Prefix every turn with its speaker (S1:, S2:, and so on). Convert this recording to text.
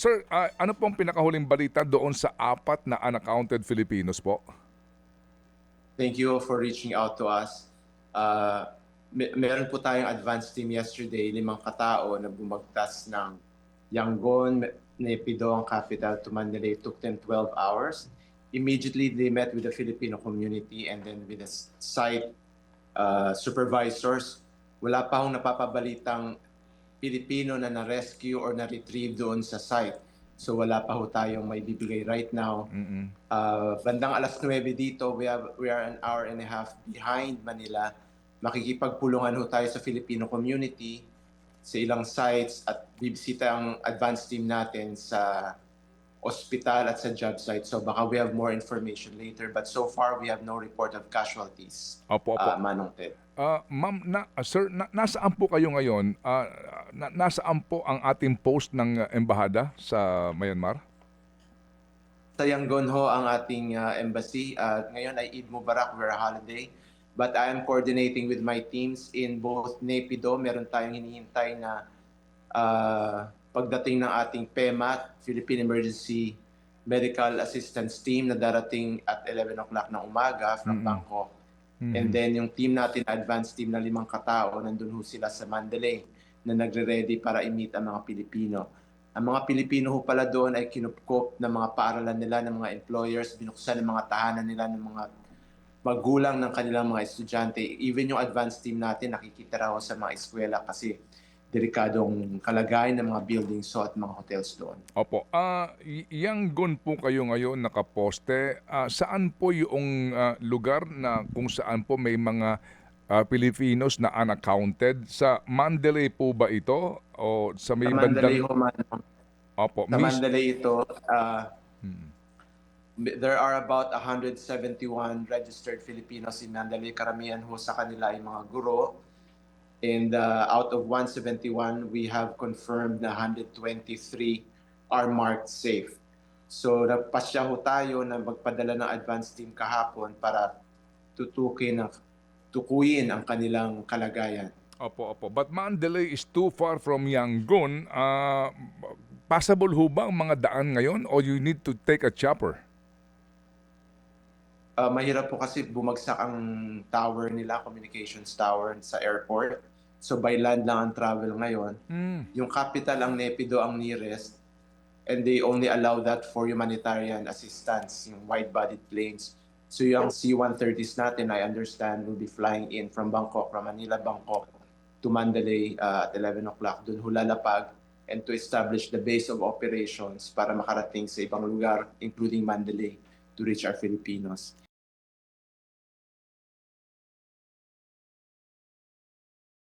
S1: Sir, ah, ano pong pinakahuling balita doon sa apat na unaccounted Filipinos po?
S2: Thank you for reaching out to us. Uh, may- meron po tayong advance team yesterday, limang katao na bumagtas ng Yangon, Nepido, ang capital to Manila. It took them 12 hours. Immediately, they met with the Filipino community and then with the site uh, supervisors. Wala pa akong napapabalitang Pilipino na na-rescue or na-retrieve doon sa site. So wala pa ho tayong may bibigay right now.
S1: Mm-mm.
S2: Uh, bandang alas 9 dito, we, have, we are an hour and a half behind Manila. Makikipagpulungan ho tayo sa Filipino community sa ilang sites at bibisita ang advance team natin sa ospital at sa job site. So baka we have more information later. But so far, we have no report of casualties,
S1: Opo, opo.
S2: uh, Manong Ted.
S1: Ah, ma'am, na, ah, sir, na, nasaan po kayo ngayon? Ah, na, nasaan po ang ating post ng ah, embahada sa Myanmar?
S2: Sa Yangon ho ang ating uh, embassy. Uh, ngayon ay Eid Mubarak, we're a holiday. But I am coordinating with my teams in both Nepido. Meron tayong hinihintay na uh, pagdating ng ating PEMAT, Philippine Emergency Medical Assistance Team na darating at 11 o'clock ng umaga from
S1: Mm-mm.
S2: Bangkok.
S1: Mhm.
S2: And then yung team natin, advanced team na limang katao, nandun ho sila sa Mandalay na nagre-ready para i-meet ang mga Pilipino. Ang mga Pilipino ho pala doon ay kinupkop ng mga paaralan nila, ng mga employers, binuksan ng mga tahanan nila, ng mga magulang ng kanilang mga estudyante. Even yung advanced team natin, nakikita raw sa mga eskwela kasi delikadong kalagayan ng mga buildings ho at mga hotels doon.
S1: Opo. Ah, y- Yangon po kayo ngayon nakaposte. Ah, saan po yung ah, lugar na kung saan po may mga ah, Pilipinos na unaccounted? Sa Mandalay po ba ito? O sa may
S2: Sa Mandalay
S1: bandang...
S2: ho, Manong.
S1: Opo.
S2: Sa
S1: mis-
S2: Mandalay ito, ah,
S1: Hmm.
S2: There are about 171 registered Filipinos in Mandalay. Karamihan ho sa kanila ay mga guro. And uh, out of 171, we have confirmed na 123 are marked safe. So nagpasya ho tayo na magpadala ng advance team kahapon para tutukin, ang- tukuyin ang kanilang kalagayan.
S1: Opo, opo. But Mandalay is too far from Yangon. Ah, possible ho ba ang mga daan ngayon or you need to take a chopper?
S2: Uh, mahirap po kasi bumagsak ang tower nila, communications tower sa airport. So by land lang ang travel ngayon.
S1: Hmm.
S2: yung capital ang Nepido ang nearest and they only allow that for humanitarian assistance, yung wide-bodied planes. So yung C-130s natin, I understand, will be flying in from Bangkok, from Manila, Bangkok to Mandalay uh, at 11 o'clock. Doon hulalapag and to establish the base of operations para makarating sa ibang lugar, including Mandalay, to reach our Filipinos.